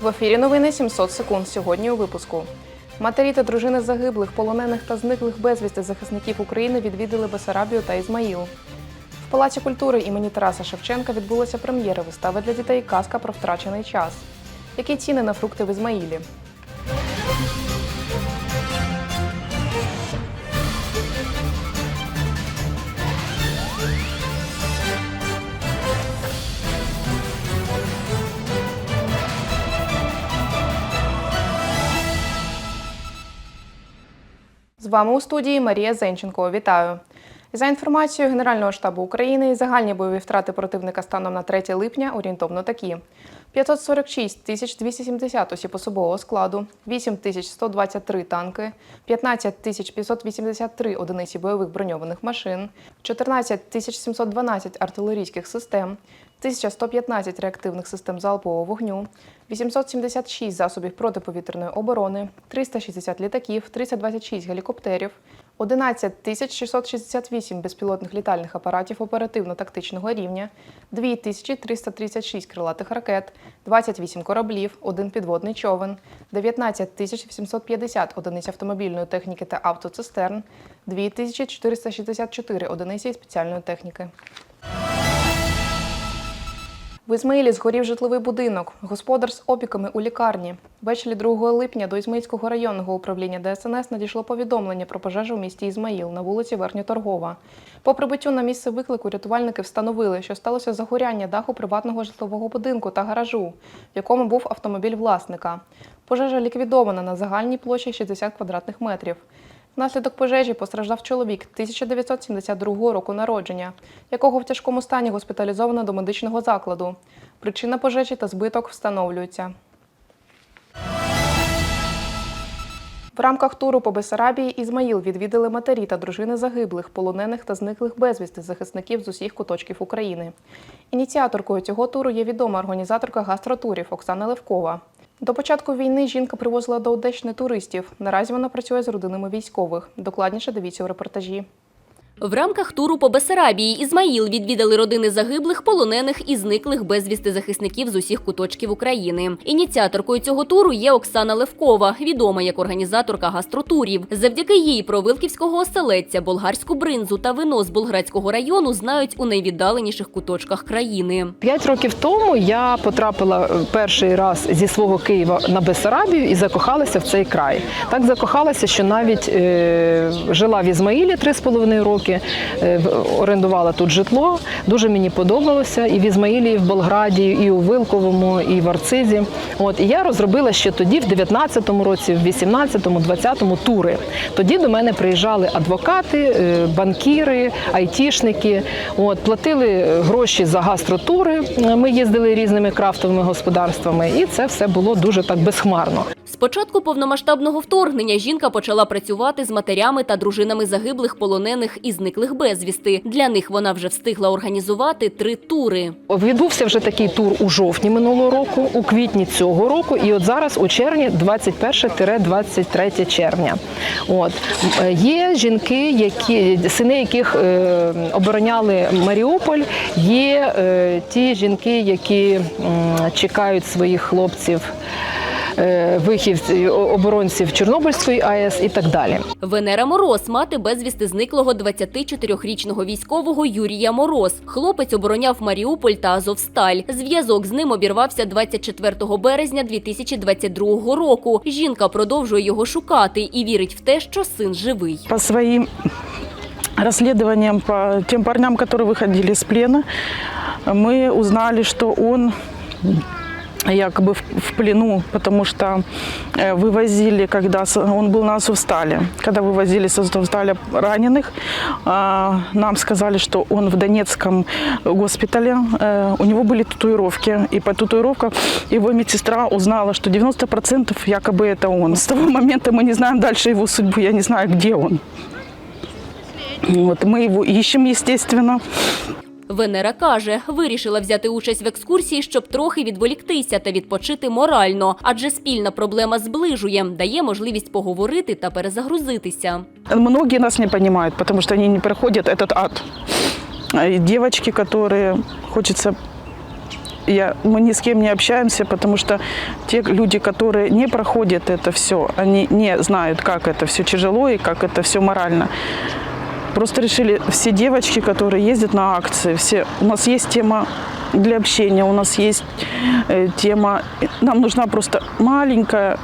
В ефірі новини 700 секунд. Сьогодні у випуску. Матері та дружини загиблих, полонених та зниклих безвісти захисників України відвідали Бесарабію та Ізмаїл. В Палаці культури імені Тараса Шевченка відбулася прем'єра вистави для дітей Казка про втрачений час. Які ціни на фрукти в Ізмаїлі? Вами у студії Марія Зенченко. Вітаю. За інформацією Генерального штабу України, загальні бойові втрати противника станом на 3 липня орієнтовно такі: 546 тисяч 270 осіб особового складу, 8 тисяч 123 танки, 15 тисяч 583 одиниці бойових броньованих машин, 14 тисяч 712 артилерійських систем, 1115 реактивних систем залпового вогню, 876 засобів протиповітряної оборони, 360 літаків, 326 гелікоптерів, 11 тисяч 668 безпілотних літальних апаратів оперативно-тактичного рівня, 2336 крилатих ракет, 28 кораблів, один підводний човен, 19 тисяч 750 одиниць автомобільної техніки та автоцистерн, 2464 одиниці спеціальної техніки. В Ізмаїлі згорів житловий будинок. Господар з опіками у лікарні. Ввечері 2 липня до Ізмаїльського районного управління ДСНС надійшло повідомлення про пожежу в місті Ізмаїл на вулиці Верхньоторгова. По прибуттю на місце виклику рятувальники встановили, що сталося загоряння даху приватного житлового будинку та гаражу, в якому був автомобіль власника. Пожежа ліквідована на загальній площі 60 квадратних метрів. Внаслідок пожежі постраждав чоловік 1972 року народження, якого в тяжкому стані госпіталізовано до медичного закладу. Причина пожежі та збиток встановлюються. В рамках туру по Бесарабії Ізмаїл відвідали матері та дружини загиблих, полонених та зниклих безвісти захисників з усіх куточків України. Ініціаторкою цього туру є відома організаторка гастротурів Оксана Левкова. До початку війни жінка привозила до Одещини туристів. Наразі вона працює з родинами військових. Докладніше дивіться у репортажі. В рамках туру по Бесарабії Ізмаїл відвідали родини загиблих, полонених і зниклих безвісти захисників з усіх куточків України. Ініціаторкою цього туру є Оксана Левкова, відома як організаторка гастротурів. Завдяки їй про Вилківського оселедця, болгарську бринзу та вино з Болградського району знають у найвіддаленіших куточках країни. П'ять років тому я потрапила е, перший раз зі свого Києва на Бессарабію і закохалася в цей край. Так закохалася, що навіть е, жила в Ізмаїлі три з половиною роки, е, орендувала тут житло. Дуже мені подобалося і в Ізмаїлі, і в Болграді, і у Вилковому, і в Арцизі. От і я розробила ще тоді, в 19-му році, в 18-му, 20-му тури. Тоді до мене приїжджали адвокати, е, банкіри, айтішники. От платили гроші за гастротури. Ми їздили різними крафтовими господарствами, і це все було дуже так безхмарно. Початку повномасштабного вторгнення жінка почала працювати з матерями та дружинами загиблих, полонених і зниклих безвісти. Для них вона вже встигла організувати три тури. Відбувся вже такий тур у жовтні минулого року, у квітні цього року, і от зараз у червні, 21-23 червня. От Е, є жінки, які сини яких е, обороняли Маріуполь. Є е, ті жінки, які м, чекають своїх хлопців. е, Вихівців оборонців Чорнобильської АЕС і так далі. Венера Мороз, мати безвісти зниклого 24-річного військового Юрія Мороз. Хлопець обороняв Маріуполь та Азовсталь. Зв'язок з ним обірвався 24 березня 2022 року. Жінка продовжує його шукати і вірить в те, що син живий. по своим расследованиям по тем парням, которые выходили из плена, мы узнали, что он якобы в, в плену, потому что э, вывозили, когда он был на Азовстале. Когда вывозили с Азовсталя раненых, а, нам сказали, что он в Донецком госпитале, э, у него были татуировки, и по татуировкам его медсестра узнала, что 90% якобы это он. С того момента мы не знаем дальше его судьбу, я не знаю, где он. Вот, мы его ищем, естественно. Венера каже, вирішила взяти участь в екскурсії, щоб трохи відволіктися та відпочити морально, адже спільна проблема зближує, дає можливість поговорити та перезагрузитися. Многие нас не понимают, потому что они не проходят этот ад. А и девочки, которые хочется я, мы ни с кем не общаемся, потому что те люди, которые не проходят это все, они не знают, как это все тяжело и как это все морально. Просто решили все девочки, которые ездят на акции, все, у нас есть тема для общения, у нас есть э, тема, нам нужна просто маленькая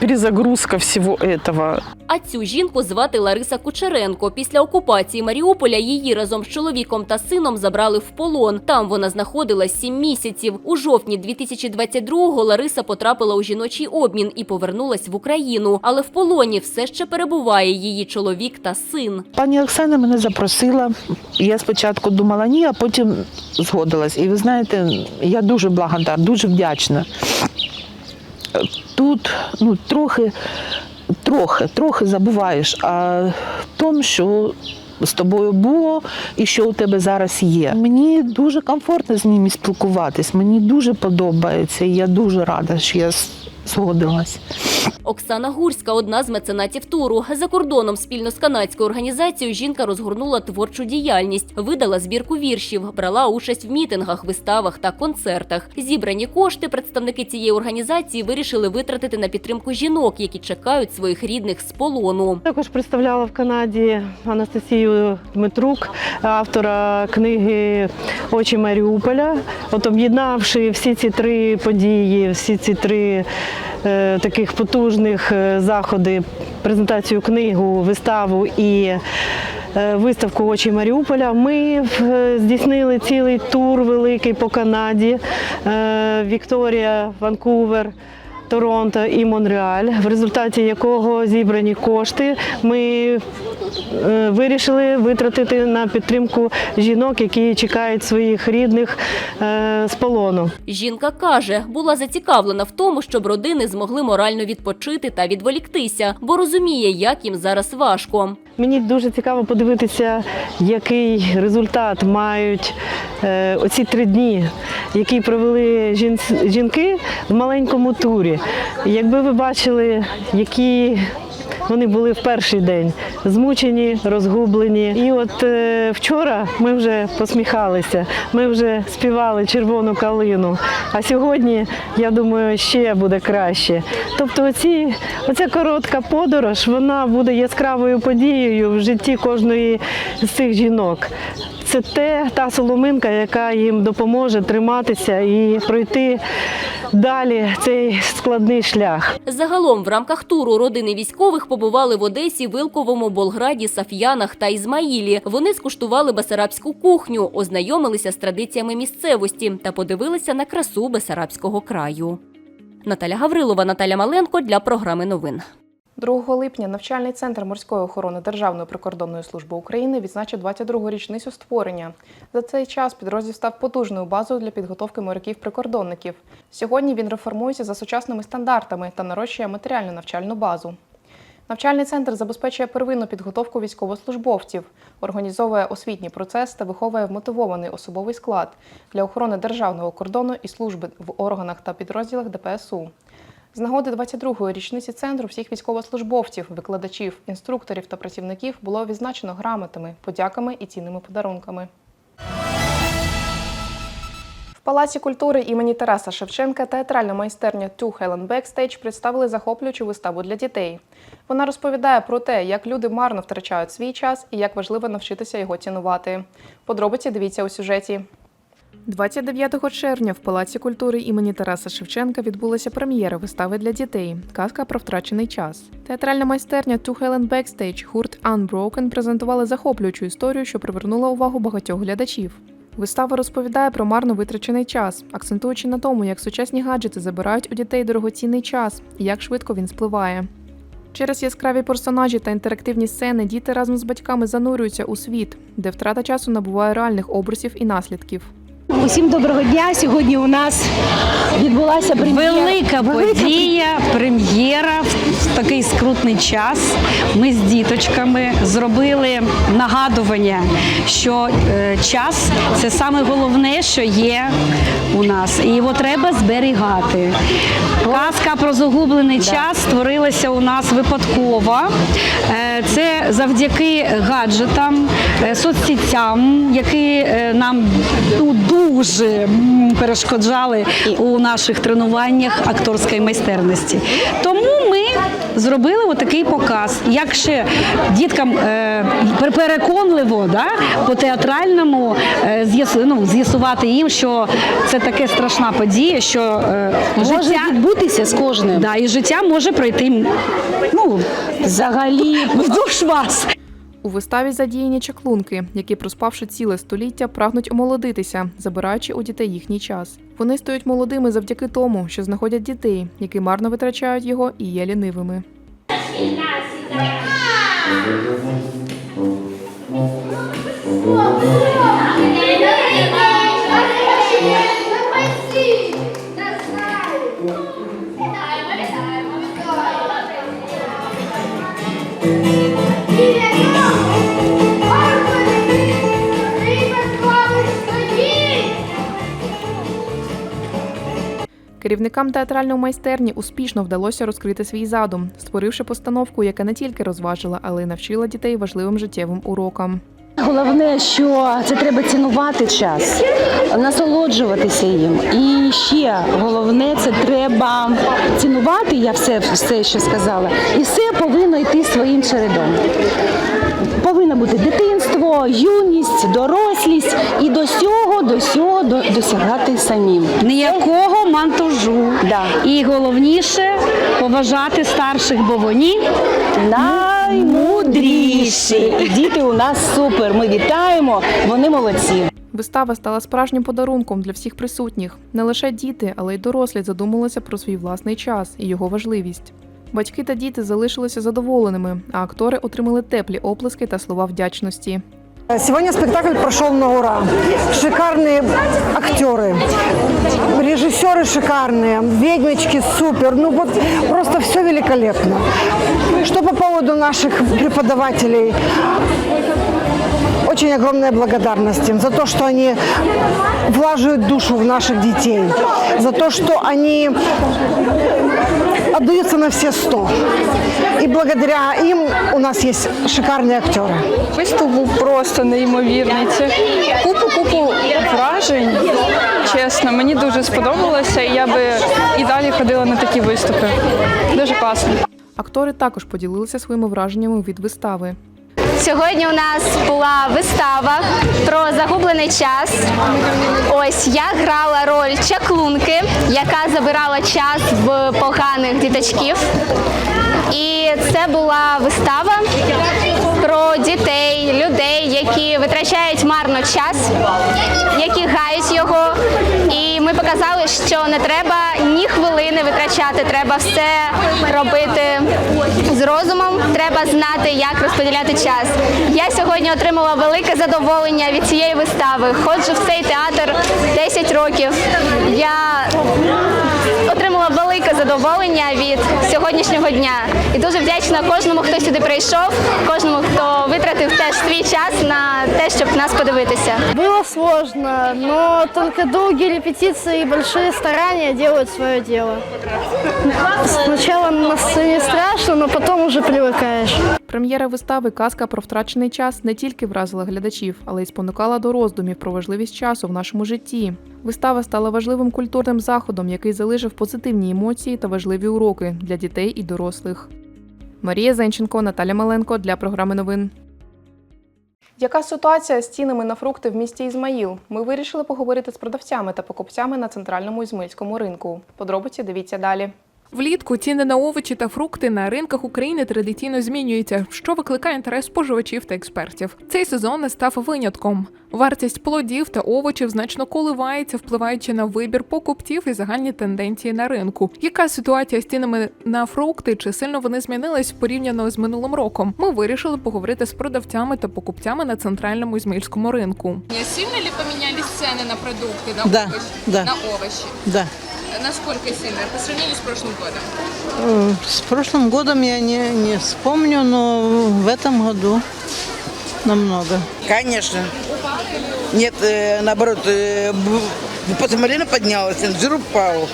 перезагрузка всего этого. А цю жінку звати Лариса Кучеренко. Після окупації Маріуполя її разом з чоловіком та сином забрали в полон. Там вона знаходилась сім місяців. У жовтні 2022-го Лариса потрапила у жіночий обмін і повернулась в Україну. Але в полоні все ще перебуває її чоловік та син. Пані Оксана мене запросила. Я спочатку думала ні, а потім згодилась. І ви знаєте, я дуже благодарна, дуже вдячна. Тут ну, трохи, трохи, трохи забуваєш о тому, що з тобою було і що у тебе зараз є. Мені дуже комфортно з ними спілкуватись, мені дуже подобається, і я дуже рада, що я згодилась. Оксана Гурська одна з меценатів туру. За кордоном спільно з канадською організацією жінка розгорнула творчу діяльність, видала збірку віршів, брала участь в мітингах, виставах та концертах. Зібрані кошти представники цієї організації вирішили витратити на підтримку жінок, які чекають своїх рідних з полону. Також представляла в Канаді Анастасію Дмитрук, автора книги Очі Маріуполя. От об'єднавши всі ці три події, всі ці три таких потужних е, заходи, презентацію книгу, виставу і е, виставку Очі Маріуполя, ми е, здійснили цілий тур великий по Канаді. Е, Вікторія, Ванкувер. Торонто і Монреаль, в результаті якого зібрані кошти ми е, вирішили витратити на підтримку жінок, які чекають своїх рідних е, з полону. Жінка каже, була зацікавлена в тому, щоб родини змогли морально відпочити та відволіктися, бо розуміє, як їм зараз важко. Мені дуже цікаво подивитися, який результат мають е, оці три дні, які провели жінки в маленькому турі. Якби ви бачили, які вони були в перший день змучені, розгублені. І от е, вчора ми вже посміхалися, ми вже співали червону калину. А сьогодні, я думаю, ще буде краще. Тобто, оці, оця коротка подорож, вона буде яскравою подією в житті кожної з цих жінок. Це те, та соломинка, яка їм допоможе триматися і пройти далі цей складний шлях. Загалом в рамках туру родини військових побували в Одесі, Вилковому, Болграді, Саф'янах та Ізмаїлі. Вони скуштували басарабську кухню, ознайомилися з традиціями місцевості та подивилися на красу Басарабського краю. Наталя Гаврилова, Наталя Маленко для програми новин. 2 липня навчальний центр морської охорони Державної прикордонної служби України відзначив 22-гу річницю створення. За цей час підрозділ став потужною базою для підготовки моряків-прикордонників. Сьогодні він реформується за сучасними стандартами та нарощує матеріальну навчальну базу. Навчальний центр забезпечує первинну підготовку військовослужбовців, організовує освітній процес та виховує вмотивований особовий склад для охорони державного кордону і служби в органах та підрозділах ДПСУ. З нагоди 22-ї річниці центру всіх військовослужбовців, викладачів, інструкторів та працівників було відзначено грамотами, подяками і цінними подарунками. Палаці культури імені Тараса Шевченка театральна майстерня Two Helen Backstage представили захоплюючу виставу для дітей. Вона розповідає про те, як люди марно втрачають свій час і як важливо навчитися його цінувати. Подробиці дивіться у сюжеті. 29 червня в Палаці культури імені Тараса Шевченка відбулася прем'єра вистави для дітей Казка про втрачений час. Театральна майстерня Two Helen Backstage гурт Unbroken презентували захоплюючу історію, що привернула увагу багатьох глядачів. Вистава розповідає про марно витрачений час, акцентуючи на тому, як сучасні гаджети забирають у дітей дорогоцінний час і як швидко він спливає. Через яскраві персонажі та інтерактивні сцени діти разом з батьками занурюються у світ, де втрата часу набуває реальних образів і наслідків. Усім доброго дня. Сьогодні у нас відбулася прем'єра. Велика подія, прем'єра в такий скрутний час. Ми з діточками зробили нагадування, що е, час це саме головне, що є у нас, і його треба зберігати. Казка про загублений час створилася у нас випадково. Е, Це завдяки гаджетам, соцсетям, які е, нам ну, дуже перешкоджали у наших тренуваннях акторської майстерності. Тому ми зробили отакий показ. Як ще діткам е, переконливо да, по театральному е, ну, з'ясувати їм, що це таке страшна подія, що е, Може життя відбутися з кожним. Да, і життя може пройти ну, взагалі вздовж вас. У виставі задіяні чаклунки, які, проспавши ціле століття, прагнуть омолодитися, забираючи у дітей їхній час. Вони стають молодими завдяки тому, що знаходять дітей, які марно витрачають його і є лінивими. Керівникам театральної майстерні успішно вдалося розкрити свій задум, створивши постановку, яка не тільки розважила, але й навчила дітей важливим життєвим урокам. Головне, що це треба цінувати час, насолоджуватися їм. І ще головне, це треба цінувати. Я все, все що сказала, і все повинно йти своїм чередом. Повинно бути дитинство, юність, дорослість і до сього, до сього до- досягати самим. Ніякого мантажу. Да. І головніше поважати старших, бо вони Наймудріші І діти у нас супер. Ми вітаємо, вони молодці. Вистава стала справжнім подарунком для всіх присутніх. Не лише діти, але й дорослі задумалися про свій власний час і його важливість. Батьки та діти залишилися задоволеними, а актори отримали теплі оплески та слова вдячності. Сегодня спектакль прошел на ура. Шикарные актеры, режиссеры шикарные, ведьмочки супер. Ну вот просто все великолепно. Что по поводу наших преподавателей? Очень огромная благодарность им за то, что они влаживают душу в наших детей, за то, что они отдаются на все сто. И благодаря им у нас есть шикарные актеры. Виступ був просто неймовірний. Це купу купу вражень. Чесно, мені дуже сподобалося, і я би і далі ходила на такі виступи. Дуже класно. Актори також поділилися своїми враженнями від вистави. Сьогодні у нас була вистава про загублений час. Ось я грала роль чаклунки, яка забирала час в поганих діточків. І це була вистава про дітей, людей, які витрачають марно час, які гають його. І ми показали, що не треба ні хвилини витрачати, треба все робити з розумом, треба знати, як розподіляти час. Я сьогодні отримала велике задоволення від цієї вистави. Ходжу в цей театр 10 років. Я отримала велике задоволення від сьогоднішнього дня. І дуже вдячна кожному, хто сюди прийшов, кожному, хто витратив теж свій час на те, щоб нас подивитися. Было сложно, но только долгие репетиции и большие старания делают свое дело. Сначала на сцене страшно, но потом уже привыкаешь. Прем'єра вистави Казка про втрачений час не тільки вразила глядачів, але й спонукала до роздумів про важливість часу в нашому житті. Вистава стала важливим культурним заходом, який залишив позитивні емоції та важливі уроки для дітей і дорослих. Марія Зенченко, Наталя Маленко для програми новин. Яка ситуація з цінами на фрукти в місті Ізмаїл? Ми вирішили поговорити з продавцями та покупцями на центральному ізмаїльському ринку. Подробиці дивіться далі. Влітку ціни на овочі та фрукти на ринках України традиційно змінюються, що викликає інтерес споживачів та експертів. Цей сезон не став винятком. Вартість плодів та овочів значно коливається, впливаючи на вибір покупців і загальні тенденції на ринку. Яка ситуація з цінами на фрукти? Чи сильно вони змінились порівняно з минулим роком? Ми вирішили поговорити з продавцями та покупцями на центральному ізмаїльському ринку. Сильно ли поменялись цены на продукты, на, Да, овощи? да. на овощи? Да. Насколько сильно? По сравнению с прошлым годом? Э, С прошлым годом я не, не вспомню, но в этом году намного. Конечно. Нет, э, наоборот, э, посмотрели, поднялось, жир упал.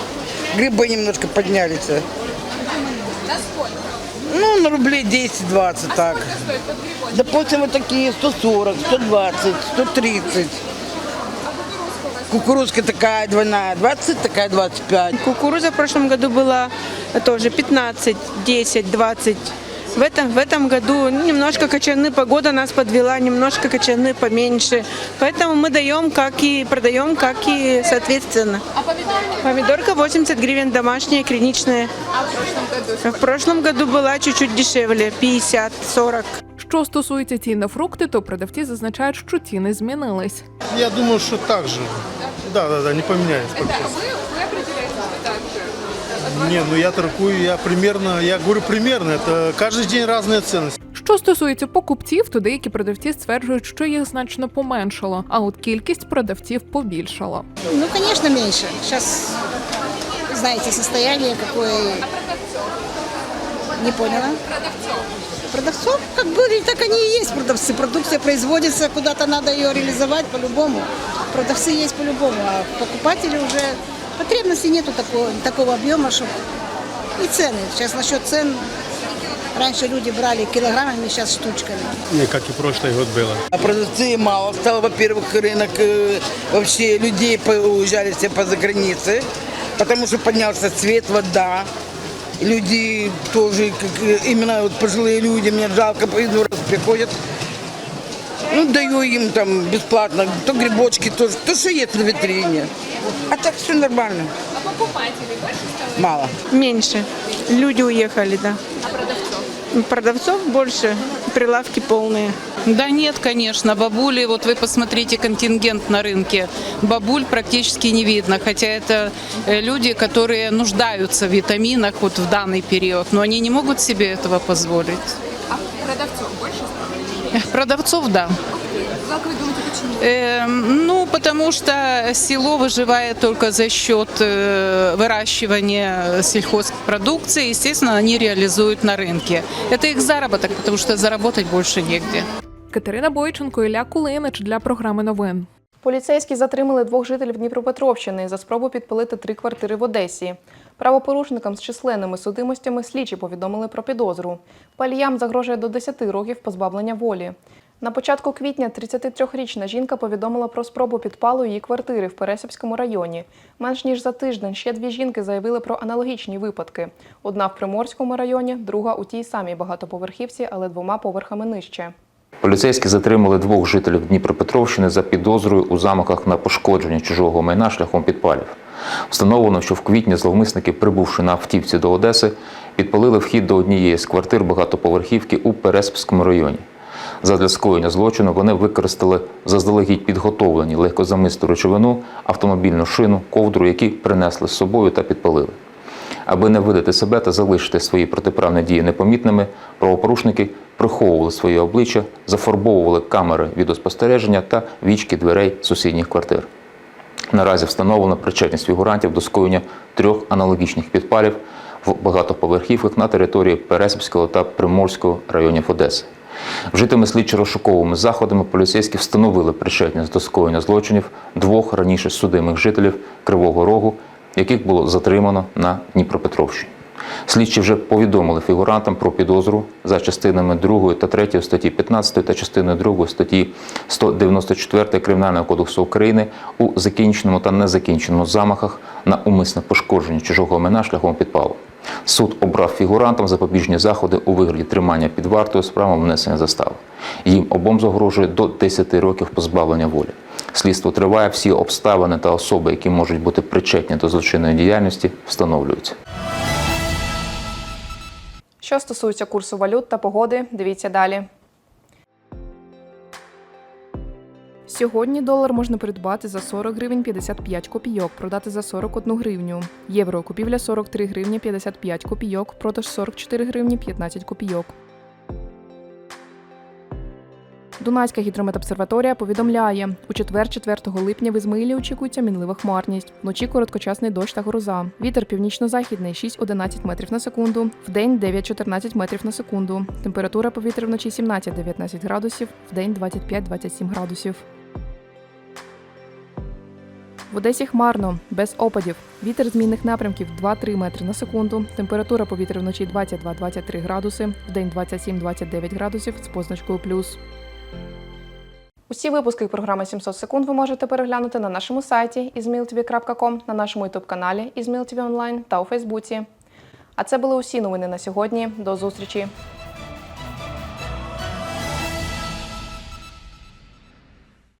Грибы немножко поднялись. Насколько? Ну, на рублей 10-20 так. Допустим, вот такие 140, 120, 130. Кукурузка такая двойная, 20, такая 25. Кукуруза в прошлом году была тоже 15, 10, 20. В этом, в этом году немножко кочаны, погода нас подвела, немножко кочаны поменьше. Поэтому мы даем, как и продаем, как и соответственно. А помидорки? Помидорка 80 гривен домашняя, криничная. А в прошлом году? В прошлом году была чуть-чуть дешевле, 50-40. Що стосується цін на фрукти, то продавці зазначають, що ціни змінились. Я думаю, что так же. Да, да, да, не поменяется. Это вы, вы определяете, что так же? Не, ну я торгую, я примерно, я говорю примерно, это каждый день разные ценности. Що стосується покупців, то деякі продавці стверджують, що їх значно поменшало, а от кількість продавців побільшала. Ну, конечно, меньше. Сейчас, знаете, состояние какое... Не поняла. Продавцов. Продавцов, как были, так они и есть продавцы. Продукция производится, куда-то надо ее реализовать по-любому. Продавцы есть по-любому, а покупатели уже... Потребности нету такого, такого объема, чтобы... И цены. Сейчас насчет цен... Раньше люди брали килограммами, сейчас штучками. Не, как и прошлый год было. А продавцы мало стало, во-первых, рынок э, вообще людей уезжали все по загранице, потому что поднялся цвет, вода. Люди тоже, как, э, именно вот пожилые люди, мне жалко, пойду, раз приходят. Ну, даю им там бесплатно, то грибочки, то, то что есть на витрине. А так все нормально. А покупателей больше стало? Мало. Меньше. Люди уехали, да. А продавцов? Продавцов больше, прилавки полные. Да нет, конечно, бабули, вот вы посмотрите контингент на рынке, бабуль практически не видно, хотя это э, люди, которые нуждаются в витаминах вот в данный период, но они не могут себе этого позволить. А продавцов больше стало или меньше? Продавцов, да. Как вы думаете, почему? Эм, ну, потому что село выживает только за счет э, выращивания сельхозпродукции. Естественно, они реализуют на рынке. Это их заработок, потому что заработать больше негде. Катерина Бойченко, Ілля Кулинич для програми новин. Поліцейські затримали двох жителів Дніпропетровщини за спробу підпалити три квартири в Одесі. Правопорушникам з численними судимостями слідчі повідомили про підозру. Паліям загрожує до 10 років позбавлення волі. На початку квітня 33-річна жінка повідомила про спробу підпалу її квартири в Пересипському районі. Менш ніж за тиждень ще дві жінки заявили про аналогічні випадки: одна в Приморському районі, друга у тій самій багатоповерхівці, але двома поверхами нижче. Поліцейські затримали двох жителів Дніпропетровщини за підозрою у замахах на пошкодження чужого майна шляхом підпалів. Встановлено, що в квітні зловмисники, прибувши на автівці до Одеси, підпалили вхід до однієї з квартир багатоповерхівки у Переспському районі. Задля скоєння злочину вони використали заздалегідь підготовлені легкозамисту речовину, автомобільну шину, ковдру, які принесли з собою та підпалили. Аби не видати себе та залишити свої протиправні дії непомітними, правопорушники приховували свої обличчя, зафарбовували камери відеоспостереження та вічки дверей сусідніх квартир. Наразі встановлено причетність фігурантів до скоєння трьох аналогічних підпалів в багатоповерхівках на території Пересипського та Приморського районів Одеси. Вжитими слідчо-розшуковими заходами поліцейські встановили причетність до скоєння злочинів двох раніше судимих жителів Кривого Рогу, яких було затримано на Дніпропетровщині. Слідчі вже повідомили фігурантам про підозру за частинами 2 та 3 статті 15 та частиною 2 статті 194 Кримінального кодексу України у закінченому та незакінченому замахах на умисне пошкодження чужого майна шляхом підпалу. Суд обрав фігурантам запобіжні заходи у вигляді тримання під вартою з внесення застави. Їм обом загрожує до 10 років позбавлення волі. Слідство триває, всі обставини та особи, які можуть бути причетні до злочинної діяльності, встановлюються. Що стосується курсу валют та погоди, дивіться далі. Сьогодні долар можна придбати за 40 гривень 55 копійок, продати за 41 гривню. Євро купівля 43 гривні 55 копійок, продаж 44 гривні 15 копійок. Дунайська гідрометобсерваторія повідомляє, у четвер, 4 липня в Ізмаїлі очікується мінлива хмарність. Вночі короткочасний дощ та гроза. Вітер північно-західний 6-11 метрів на секунду, вдень 9-14 метрів на секунду. Температура повітря вночі 17-19 градусів, вдень 25-27 градусів. В Одесі хмарно, без опадів. Вітер змінних напрямків 2-3 метри на секунду. Температура повітря вночі 22-23 градуси, вдень 27-29 градусів з позначкою плюс. Усі випуски програми 700 секунд ви можете переглянути на нашому сайті izmailtv.com, на нашому ютуб-каналі Izmail TV Online та у Фейсбуці. А це були усі новини на сьогодні. До зустрічі!